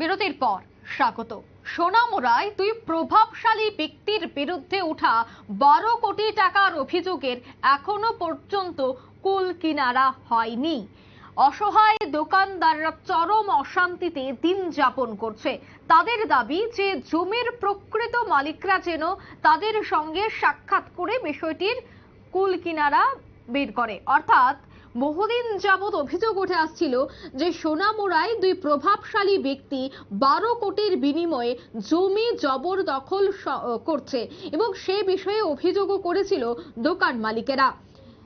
বিরতির পর। স্বাগত। সোনামুড়ায় দুই প্রভাবশালী ব্যক্তির বিরুদ্ধে ওঠা বারো কোটি টাকার অভিযোগের এখনও পর্যন্ত কুল কিনারা হয়নি। অসহায় দোকানদাররা চরম অশান্তিতে দিন যাপন করছে। তাদের দাবি যে জমির প্রকৃত মালিকরা যেন তাদের সঙ্গে সাক্ষাৎ করে বিষয়টির কুল কিনারা বের করে। অর্থাৎ বহুদিন যাবৎ অভিযোগ উঠে আসছিল যে সোনামুড়ায় দুই প্রভাবশালী ব্যক্তি বারো কোটির বিনিময়ে জমি জবরদখল স- করছে এবং সে বিষয়ে অভিযোগও করেছিল দোকান মালিকেরা।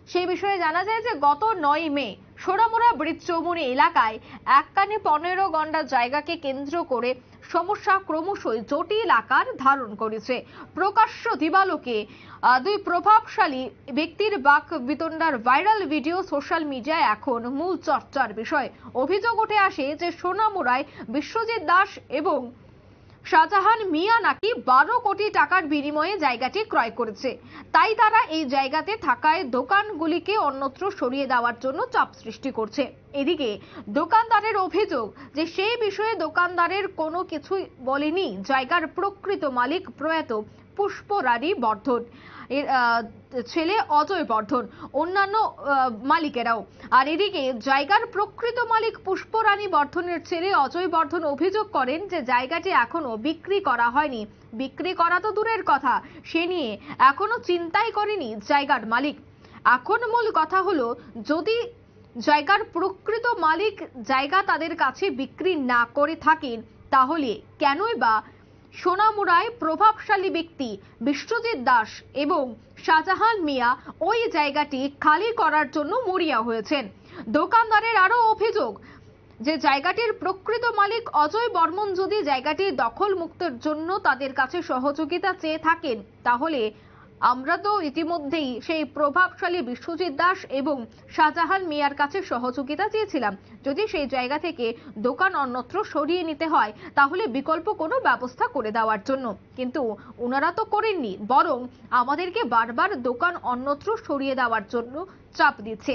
সেই বিষয়ে জানা যায় যে গত নয় মে সোনামুড়া ব্রিজ চৌমুনি এলাকায় এককানে পনেরো গন্ডা জায়গাকে কেন্দ্র করে সমস্যা ক্রমশই জটিল আকার ধারণ করেছে। প্রকাশ্য দিবালোকে দুই প্রভাবশালী ব্যক্তির বাক বিতণ্ডার ভাইরাল ভিডিও সোশ্যাল মিডিয়ায় এখন মূল চর্চার বিষয়। অভিযোগ উঠে আসে যে সোনামুড়ায় বিশ্বজিৎ দাস এবং শাহজাহান মিয়া নাকি বারো কোটি টাকার বিনিময়ে জায়গাটি ক্রয় করেছে? তাই তারা এই জায়গাতে থাকায় দোকানগুলিকে অন্যত্র সরিয়ে দেওয়ার জন্য চাপ সৃষ্টি করছে। এদিকে দোকানদারের অভিযোগ যে সেই বিষয়ে দোকানদারের কোনো কিছুই বলেনি, জায়গার প্রকৃত মালিক প্রয়াত পুষ্পরানী বর্ধন। এর ছেলে অজয় বর্ধন, অন্যান্য মালিকেরাও। আর এদিকে জায়গার প্রকৃত মালিক পুষ্পরানী বর্ধনের ছেলে অজয় বর্ধন অভিযোগ করেন যে জায়গাটি এখনও বিক্রি করা হয়নি। বিক্রি করা তো দূরের কথা, সে নিয়ে এখনও চিন্তাই করেনি জায়গার মালিক। এখন মূল কথা হলো, যদি জায়গার প্রকৃত মালিক জায়গা তাদের কাছে বিক্রি না করে থাকেন, তাহলে কেনই বা সোনামুড়ায় প্রভাবশালী ব্যক্তি বিশ্বজিৎ দাস এবং শাহজাহান মিয়া ওই জায়গাটি খালি করার জন্য মরিয়া হয়েছেন। দোকানদারের আরও অভিযোগ যে জায়গাটির প্রকৃত মালিক অজয় বর্মন যদি জায়গাটি দখল মুক্তের জন্য তাদের কাছে সহযোগিতা চেয়ে থাকেন, তাহলে আমরা তো ইতিমধ্যেই সেই প্রভাবশালী বিশ্বজিৎ দাস এবং শাহজাহান মিয়ার কাছে সহযোগিতা চেয়েছিলাম। যদি সেই জায়গা থেকে দোকান অন্যত্র সরিয়ে নিতে হয়, তাহলে বিকল্প কোনো ব্যবস্থা করে দেওয়ার জন্য। কিন্তু ওনারা তো করেননি, বরং আমাদেরকে বারবার দোকান অন্যত্র সরিয়ে দেওয়ার জন্য চাপ দিচ্ছে।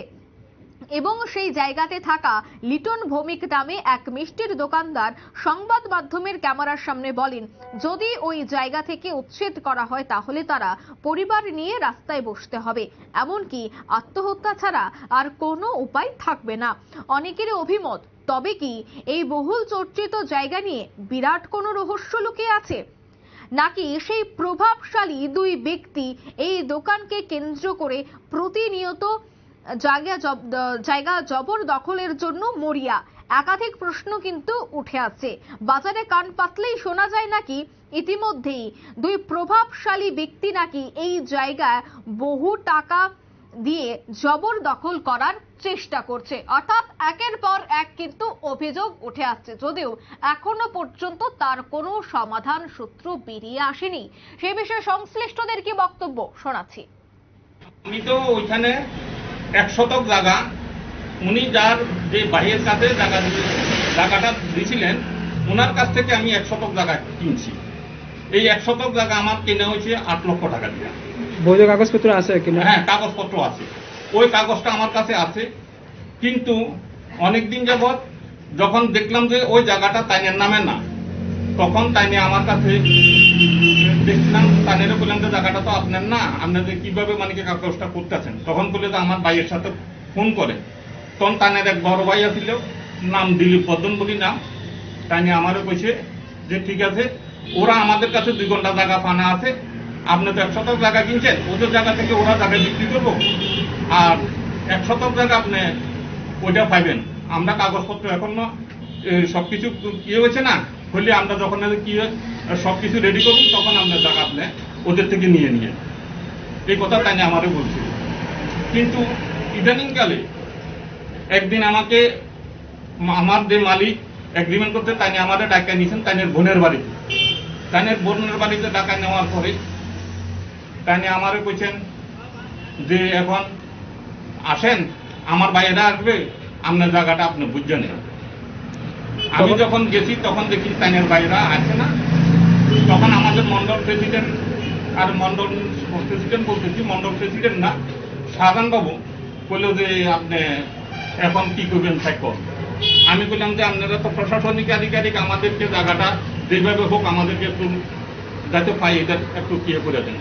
এবং সেই জায়গাতে থাকা লিটন ভৌমিক নামে এক মিষ্টির দোকানদার সংবাদ মাধ্যমের ক্যামেরার সামনে বলেন, যদি ওই জায়গা থেকে উচ্ছেদ করা হয় তাহলে তারা পরিবার নিয়ে রাস্তায় বসতে হবে। এমনকি আত্মহত্যা ছাড়া আর কোনো উপায় থাকবে না। অনেকেরই অভিমত, তবে কি এই বহুল চর্চিত জায়গা নিয়ে বিরাট কোনো রহস্য লুকিয়ে আছে? নাকি সেই প্রভাবশালী দুই ব্যক্তি এই দোকানকে কেন্দ্র করে প্রতিনিয়ত জায়গা জায়গা জবরদখলের জন্য মরিয়া। একাধিক প্রশ্ন কিন্তু উঠে আসছে। বাজারে কান পাতলেই শোনা যায় নাকি? ইতিমধ্যেই দুই প্রভাবশালী ব্যক্তি নাকি এই জায়গায় বহু টাকা দিয়ে জবরদখল করার চেষ্টা করছে। অর্থাৎ একের পর এক কিন্তু অভিযোগ উঠে আসছে। যদিও এখনও পর্যন্ত তার কোনো সমাধান সূত্র বেরিয়ে আসেনি। সে বিষয়ে সংশ্লিষ্টদের কি বক্তব্য? শোনাচ্ছি। আমি তো ওইখানে এক শতক জায়গা উনি যার যে বাহিরের কাছে জায়গা জায়গাটা দিয়েছিলেন ওনার কাছ থেকে আমি এক শতক জায়গা কিনছি। এই এক শতক জায়গা আমার কেনা হয়েছে আট লক্ষ টাকা দিয়ে। বৈধ কাগজপত্র আছে কিনা? হ্যাঁ কাগজপত্র আছে। ওই কাগজটা আমার কাছে আছে। কিন্তু অনেক দিন যাবৎ যখন দেখলাম যে ওই জায়গাটা তাইনের নামে না তখন তাইনে আমার কাছে দেখছিলাম তাইনের বললাম যে জায়গাটা তো আপনার না আপনাদের কীভাবে মানে কি কাগজটা করতেছেন? তখন বলে যে আমার ভাইয়ের সাথে ফোন করে। তখন তাইনের এক বড় ভাই আছিল নাম দিলীপ পদ্মন বলি নাম। তাইনে আমারও কইছে যে ঠিক আছে ওরা আমাদের কাছে দুই ঘণ্টা জায়গা ফানা আছে আপনি তো এক শতক জায়গা কিনছেন ওদের জায়গা থেকে ওরা জায়গা বিক্রি করব আর এক শতক জায়গা আপনি ওইটা পাইবেন। আমরা কাগজপত্র এখনও এ, সবকিছু ইয়ে হয়েছে না হলে আমরা যখন কি হয়, সবকিছু রেডি করুন তখন আপনার জায়গা আপনি ওদের থেকে নিয়ে নিয়ে। এই কথা তাই আমারও বলছিল। কিন্তু ইদানিংকালে একদিন আমাকে আমার যে মালিক এগ্রিমেন্ট করতে তাই আমাদের ডাকা নিয়েছেন তাইনের বোনের বাড়িতে। তাইনের বোনের বাড়িতে ডাকা নেওয়ার পরে তাই আমারও কইছেন যে এখন আসেন আমার বাইরে আসবে আপনার জায়গাটা আপনি বুঝছেন না আমি যখন গেছি, তখন দেখি তাইনের বাইরা আছে না। তখন আমাদের মন্ডল প্রেসিডেন্ট আর মন্ডল প্রেসিডেন্ট বলতেছি, মন্ডল প্রেসিডেন্ট না শাহজাহান বাবু বলল যে, আপনি এখন কি করবেন থাকো আমি বললাম যে, আপনারা তো প্রশাসনিক আধিকারিক, আমাদেরকে জায়গাটা যেভাবে হোক আমাদেরকে একটু যাতে পাই, এটা একটু ইয়ে করে দেন।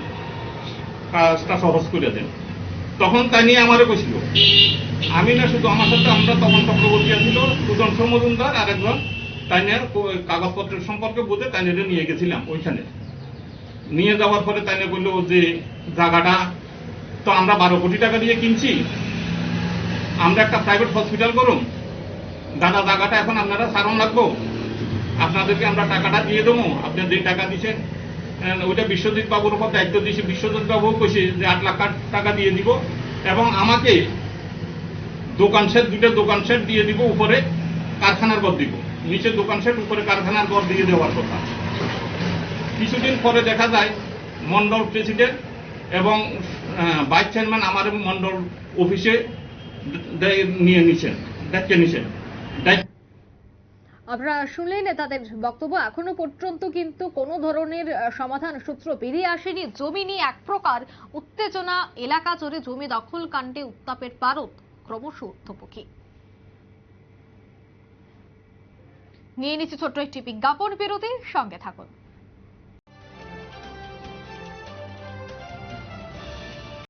কাজটা সহজ করে দেন। তখন তাই নিয়ে আমারে বসছিল আমি না শুধু আমার সাথে, আমরা তখন চক্রবর্তী ছিল সুজন মজুমদার আর একজন তাই নিয়ে ক- কাগজপত্রের সম্পর্কে বুঝে তাই নিয়ে গেছিলাম ওইখানে। নিয়ে যাওয়ার পরে তাই নিয়ে বলল যে, জায়গাটা তো আমরা বারো কোটি টাকা দিয়ে কিনছি। আমরা একটা প্রাইভেট হসপিটাল করুন। দাদা, জায়গাটা এখন আপনারা সারণ লাগবো আপনাদেরকে আমরা টাকাটা দিয়ে দেবো। আপনি যে টাকা দিচ্ছেন ওইটা বিশ্বজিৎ বাবুর উপর দায়িত্ব দিয়েছি বিশ্বজিৎ বাবু কইছে যে আট লাখ টাকা দিয়ে দিব এবং আমাকে দোকান সেট দুটো দোকান সেট দিয়ে দিব উপরে কারখানার ঘর দিব। নিচে দোকান সেট, উপরে কারখানার ঘর দিয়ে দেওয়ার কথা। কিছুদিন পরে দেখা যায় মন্ডল প্রেসিডেন্ট এবং ভাইস চেয়ারম্যান আমার মন্ডল অফিসে নিয়ে নিছেন দেখে নিছেন। দায়িত্ব আপনারা শুনলেন তাদের বক্তব্য এখনও পর্যন্ত কিন্তু কোনো ধরনের সমাধান সূত্র বেরিয়ে আসেনি। জমি নিয়ে এক প্রকার উত্তেজনা, এলাকা জুড়ে জমি দখল কাণ্ডে উত্তাপের পারদ ক্রমশ ঊর্ধ্বমুখী। নিয়ে নিচ্ছে ছোট্ট একটি বিজ্ঞাপন বিরতির সঙ্গে থাকুন।